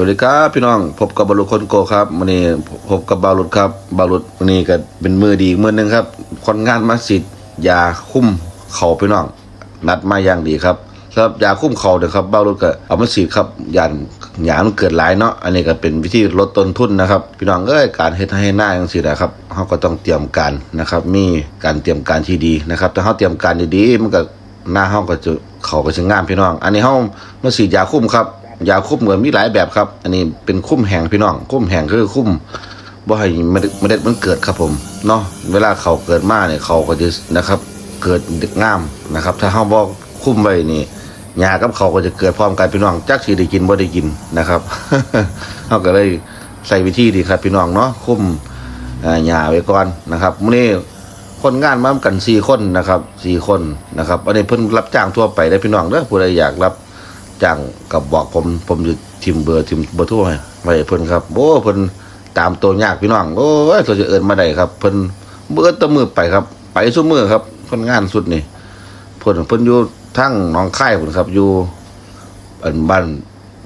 วัสดีครับพี่น้องพบกับบารุคนโกครับวันนี้พบกับบารุษครับบารุษวันนี้ก็เป็นมือดีมือหนึ่งครับคนงานมัสยิดยาคุ้มเข่าพี่น้อง นัดมาอย่างดีครับสำหรับยาคุ้มเข่าเดี๋ยวครับบารุษก็เอามาฉีดครับยานยามันเกิดหลายเนาะอันนี้ก็เป็นวิธีลดต้นทุนนะครับ พี่น้องเอ้ยการเฮ็ดให้หน้าอย่างสินะครับเขาก็ต้องเตรียมการนะครับ มีการเตรียมการที่ดีนะครับถ้าเขาเตรียมการดีๆมันก็หน้าเขาก็จะเขาก็จะงามพี่น้อง อันนี้เขามาฉีดยาคุ้มครับ ยาคุ้มเหมือนมีหลายแบบครับ อันนี้เป็นคุ้มแห้งพี่น้อง คุ้มแห้งคือคุ้มบ่ให้เมล็ดเมล็ดมันเกิดครับผมเนาะเวลาเขาเกิดมาเนี่ยเขาก็จะนะครับ เกิดงามนะครับ ถ้าเฮาบ่คุ้มไว้นี่หญ้ากับเขาก็จะเกิดพร้อมกันพี่น้องจักสิได้กินบ่ได้กินนะครับเฮาก็เลยใส่วิธีดีครับพี่น้องเนาะคุ้มอ่าหญ้าไว้ก่อนนะครับมื้อนี้คนงานมากัน4คนนะครับ4คนนะครับอันนี้เพิ่นรับจ้างทั่วไปได้พี่น้องเด้อผู้ใดอยากรับ จ้างกับบอกผมผมจะทิมเบอร์ทิมเบอร์ทั่วให้ไว้เพิ่นครับโอ้เพิ่นตามตัวยากพี่น้องโอ้ยตัวจะเอิ้นมาได้ครับเพิ่นเบื่อตะมือไปครับ ไปซุมือครับเพิ่นงานสุดนี่เพิ่นเพิ่นอยู่ทั้งหนองคายพุ่นครับอยู่อันบ้าน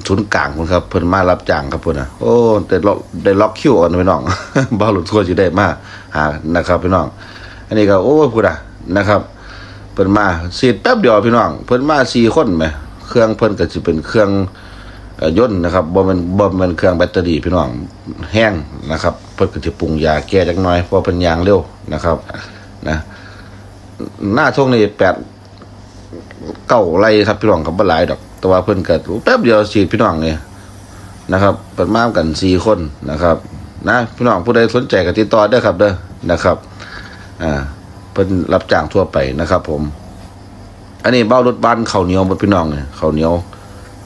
ศูนย์กลางพุ่นครับเพิ่นมารับจ้างครับเพิ่นน่ะโอ้ได้ล็อกได้ล็อกคิวเอ่อนพี่น้องบ่รู้ทั่วสิได้มาหานะครับพี่น้อง อันนี้ก็โอ้พูดอะนะครับ เพิ่นมาสีดแป๊บเดียวพี่น้อง เพิ่นมาสี่คนไหม เครื่องเพิ่นก็สิเป็นเครื่องเอ่อยนต์นะครับบ่แม่นบ่แม่นเครื่องแบตเตอรี่พี่น้องแห้งนะครับเพิ่นก็สิปรุงยาแก้จักหน่อยเพราะเพิ่นยางเร็วนะครับนะหน้าช่วงนี้แปดเก้าไรครับพี่น้องก็บ่หลายดอก แต่ว่าเพิ่นก็แป๊บเดียวฉีดพี่น้องนี่นะครับเปิดมากันสี่คนนะครับ นะพี่น้องผู้ใดสนใจก็ติดต่อได้ครับเด้อนะครับอ่าเพิ่นรับจ้างทั่วไปนะครับผม อันนี้เบ้ารถบ้านเขาวเหนียวหมดพี่น้องเนี่ยเขาวเหนียว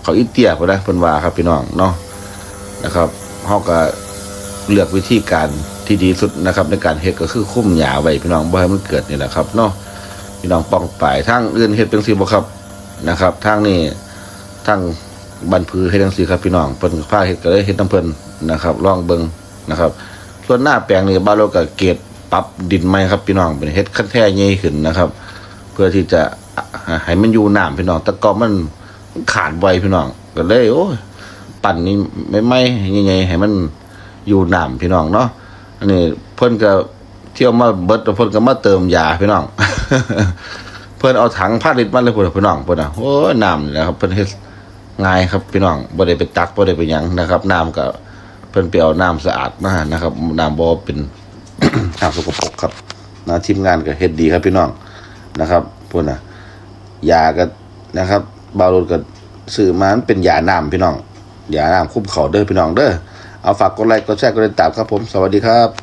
เขาวอีเตียพอได้เพิ่นว่าครับพี่น้องเนาะนะครับเฮาก็เลือกวิธีการที่ดีสุดนะครับ ในการเฮ็ดก็คือคุ้มหญ้าไว้พี่น้องบ่ให้มันเกิดนี่แหละครับเนาะพี่น้องป้องปลายทางอื่นเฮ็ดเป็นสิบ่ครับนะครับทางนี้ทางบ้านพือเฮ็ดจังซี่ครับพี่น้องเพิ่นพาเฮ็ดก็เลยเฮ็ดนํเพิ่นนะครับลองเบิ่งนะครับ ส่วนหน้าแปลงนี่บ้านเราก็เกตปรับดินใหม่ครับพี่น้องเป็นเฮ็ดคันแท้ใหญ่ขึ้นนะครับ เพื่อที่จะให้มันอยู่น้ำพี่น้อง แต่ก็มันขาดไวพี่น้องก็เลยโอ้ยปั่นนี่ไม่ไม่ยังไงให้มันอยู่น้ำพี่น้องเนาะอันนี้เพิ่นก็เที่ยวมาเบิดแล้วเพิ่นก็มาเติมยาพี่น้อง เพิ่นเอาถังพาลิตมาเลยพี่น้องเพิ่นน่ะโอ้ยน้ำนะครับเพิ่นเฮ็ดง่ายครับพี่น้องบ่ได้ไปตักบ่ได้ไปหยังนะครับน้ำก็เพิ่นไปเอาน้ำสะอาดมานะครับน้ำบ่เป็นน้ำสกปรกครับนะทีมงานก็เฮ็ดดีครับพี่น้อง นะครับพวกน่ะยาก็นะครับบาวรถก็ซื้อมามันเป็นยาน้ำพี่น้องยาน้ำคุ้มเขาเด้อพี่น้องเด้อเอาฝากกดไลค์กดแชร์กดติดตามครับผม สวัสดีครับ